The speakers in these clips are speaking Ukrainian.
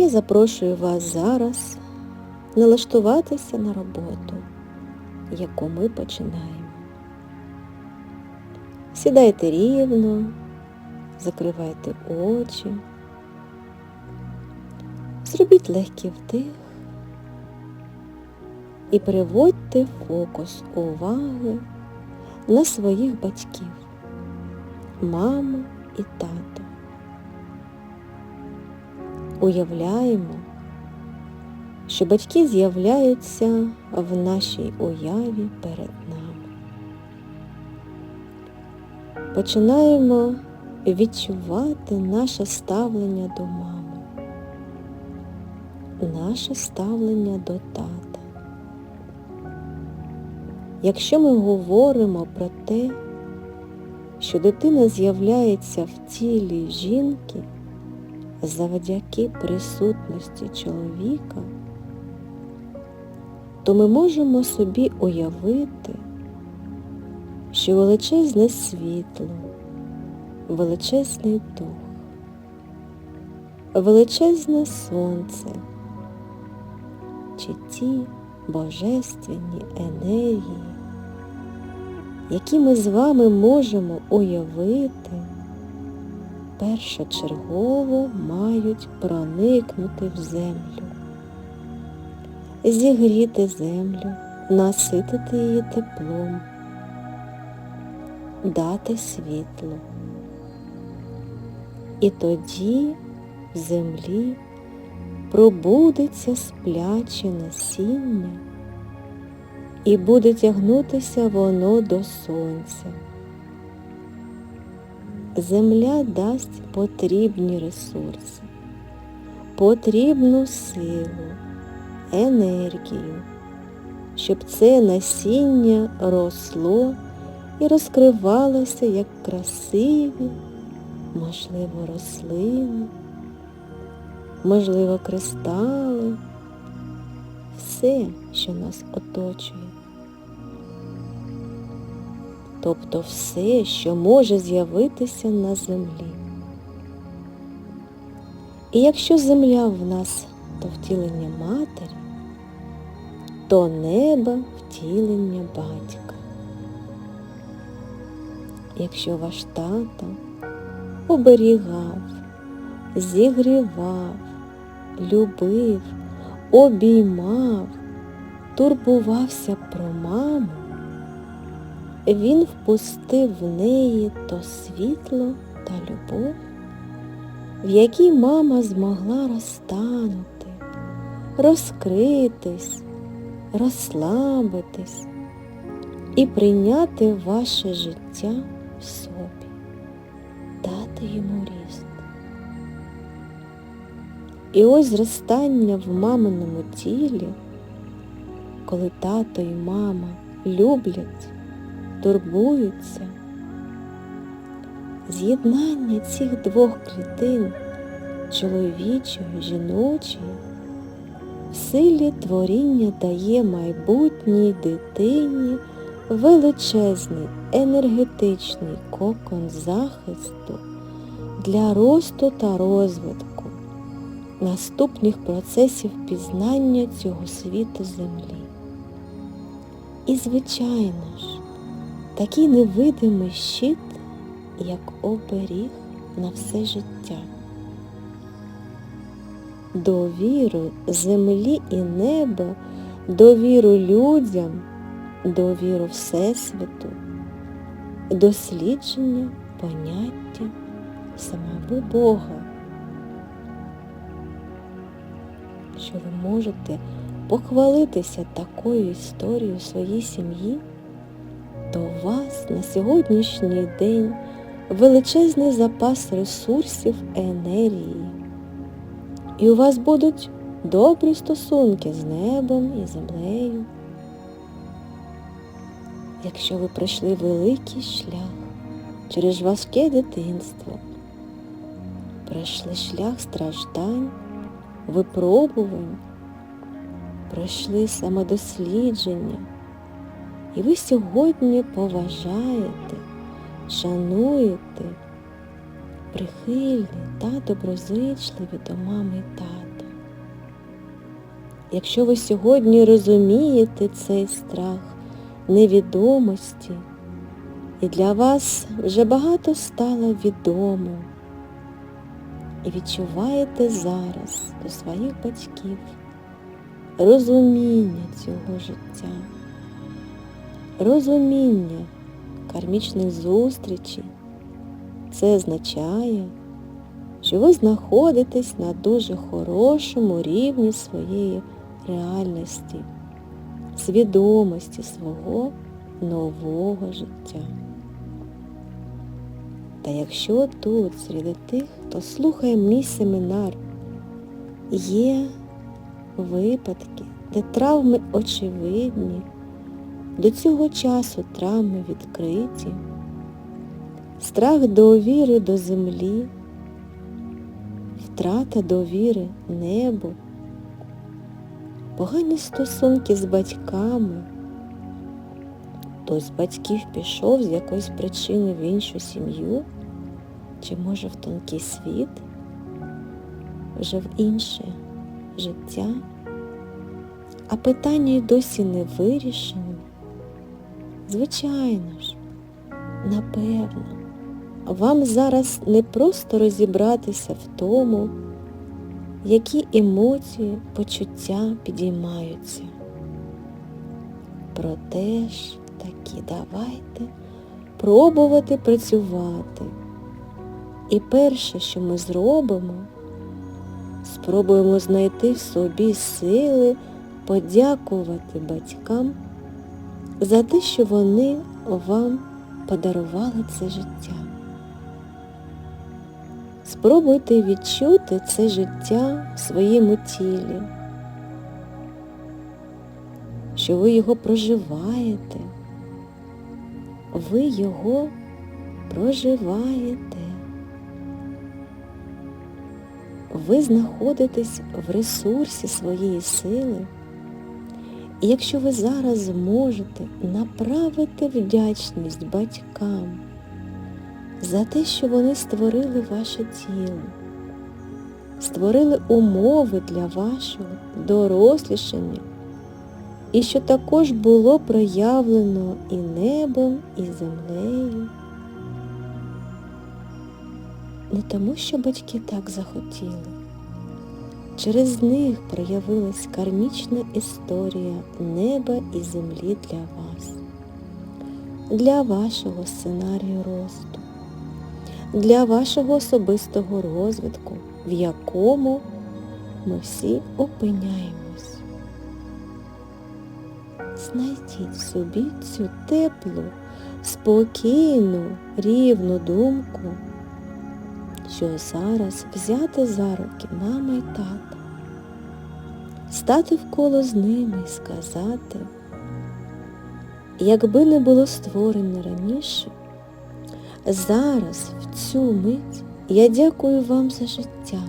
Я запрошую вас зараз налаштуватися на роботу, яку ми починаємо. Сідайте рівно, закривайте очі, зробіть легкий вдих і переводьте фокус уваги на своїх батьків, маму і тато. Уявляємо, що батьки з'являються в нашій уяві перед нами. Починаємо відчувати наше ставлення до мами, наше ставлення до тата. Якщо ми говоримо про те, що дитина з'являється в тілі жінки завдяки присутності чоловіка, то ми можемо собі уявити, що величезне світло, величезний дух, величезне сонце чи ті божественні енергії, які ми з вами можемо уявити, першочергово мають проникнути в землю, зігріти землю, наситити її теплом, дати світло. І тоді в землі пробудеться спляче насіння і буде тягнутися воно до сонця. Земля дасть потрібні ресурси, потрібну силу, енергію, щоб це насіння росло і розкривалося як красиві, можливо, рослини, можливо, кристали, все, що нас оточує. Тобто все, що може з'явитися на землі. І якщо земля в нас то втілення матері, то небо втілення батька. Якщо ваш тато оберігав, зігрівав, любив, обіймав, турбувався про маму, він впустив в неї то світло та любов, в якій мама змогла розтанути, розкритись, розслабитись і прийняти ваше життя в собі, дати йому ріст. І ось зростання в маминому тілі, коли тато і мама люблять, турбуються, з'єднання цих двох клітин чоловічої, жіночої, в силі творіння дає майбутній дитині величезний енергетичний кокон захисту для росту та розвитку наступних процесів пізнання цього світу землі. І, звичайно ж, такий невидимий щит, як оберіг на все життя. Довіру землі і неба, довіру людям, довіру Всесвіту, дослідження поняття самого Бога, що ви можете похвалитися такою історією своїй сім'ї, то у вас на сьогоднішній день величезний запас ресурсів енергії. І у вас будуть добрі стосунки з небом і землею. Якщо ви пройшли великий шлях через важке дитинство, пройшли шлях страждань, випробувань, пройшли самодослідження, і ви сьогодні поважаєте, шануєте, прихильні та доброзичливі до мами і тата. якщо ви сьогодні розумієте цей страх невідомості, і для вас вже багато стало відомо, і відчуваєте зараз до своїх батьків розуміння цього життя, розуміння кармічних зустрічей, це означає, що ви знаходитесь на дуже хорошому рівні своєї реальності, свідомості свого нового життя. Та якщо тут, серед тих, хто слухає мій семінар, є випадки, де травми очевидні, до цього часу травми відкриті, страх довіри до землі, втрата довіри небу, погані стосунки з батьками, хтось з батьків пішов з якоїсь причини в іншу сім'ю, чи може в тонкий світ, вже в інше життя, а питання й досі не вирішені, звичайно ж, напевно, вам зараз не просто розібратися в тому, які емоції, почуття підіймаються. Проте ж таки давайте пробувати працювати. І перше, що ми зробимо, спробуємо знайти в собі сили подякувати батькам за те, що вони вам подарували це життя. Спробуйте відчути це життя в своєму тілі, що ви його проживаєте, ви його проживаєте. Ви знаходитесь в ресурсі своєї сили, і якщо ви зараз зможете направити вдячність батькам за те, що вони створили ваше тіло, створили умови для вашого дорослішання, і що також було проявлено і небом, і землею. Не тому, що батьки так захотіли. Через них проявилась кармічна історія неба і землі для вас, для вашого сценарію росту, для вашого особистого розвитку, в якому ми всі опиняємось. Знайдіть собі цю теплу, спокійну, рівну думку що зараз взяти за руки мама й тата, стати вколо з ними і сказати, якби не було створено раніше, зараз, в цю мить, я дякую вам за життя,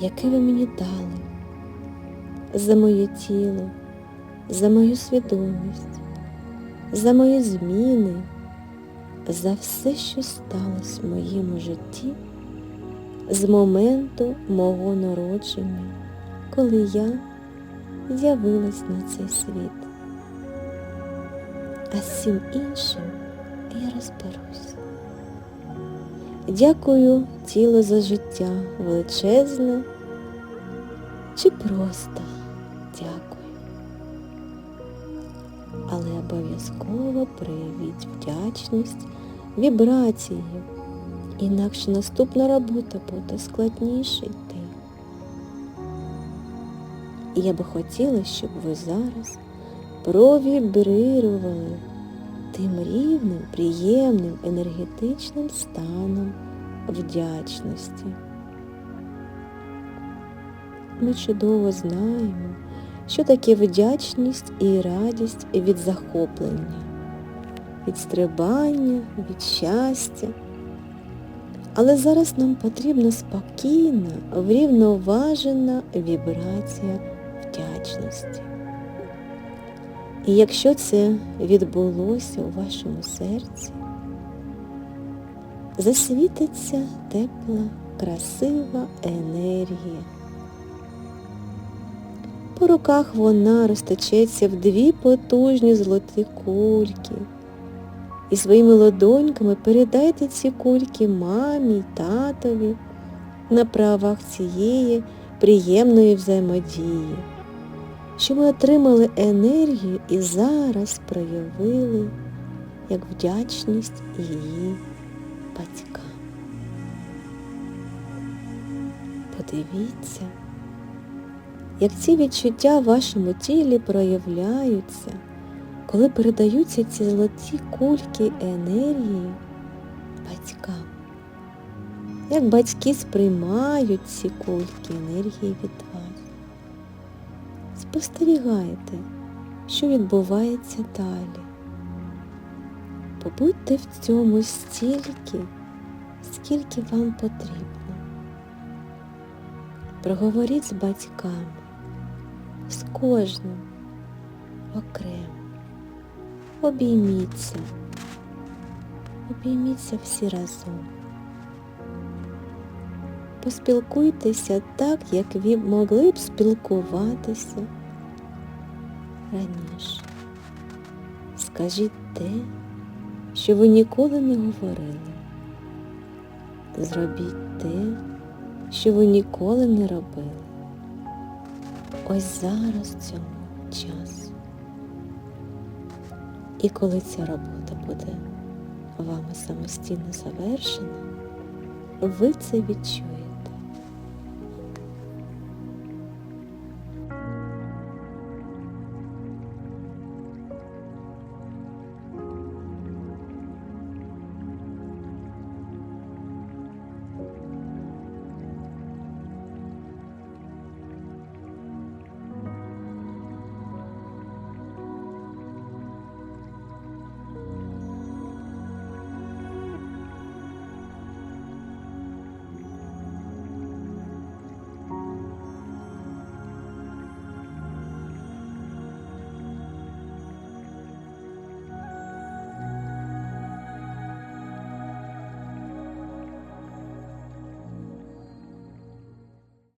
яке ви мені дали, за моє тіло, за мою свідомість, за мої зміни, за все, що сталося в моєму житті з моменту мого народження, коли я з'явилась на цей світ. А з цим іншим я розберусь. Дякую тіло за життя величезне чи просто дякую. Але обов'язково проявіть вдячність вібрацією інакше наступна робота буде складніше йти. І я би хотіла, щоб ви зараз провібрирували тим рівним, приємним енергетичним станом вдячності. Ми чудово знаємо, що таке вдячність і радість від захоплення, від стрибання, від щастя. Але зараз нам потрібна спокійна, врівноважена вібрація вдячності. І якщо це відбулося у вашому серці, засвітиться тепла, красива енергія. По руках вона розтечеться в дві потужні золоті кульки. І своїми ладоньками передайте ці кульки мамі й татові на правах цієї приємної взаємодії, що ми отримали енергію і зараз проявили як вдячність її батькам. Подивіться, як ці відчуття в вашому тілі проявляються, коли передаються ці золоті кульки енергії батькам. Як батьки сприймають ці кульки енергії від вас. Спостерігайте, що відбувається далі. Побудьте в цьому стільки, скільки вам потрібно. Проговоріть з батьками, з кожним окремо. Обійміться, обійміться всі разом. Поспілкуйтеся так, як ви могли б спілкуватися раніше. Скажіть те, що ви ніколи не говорили. Зробіть те, що ви ніколи не робили. Ось зараз цьому часу. І коли ця робота буде вами самостійно завершена, ви це відчуєте.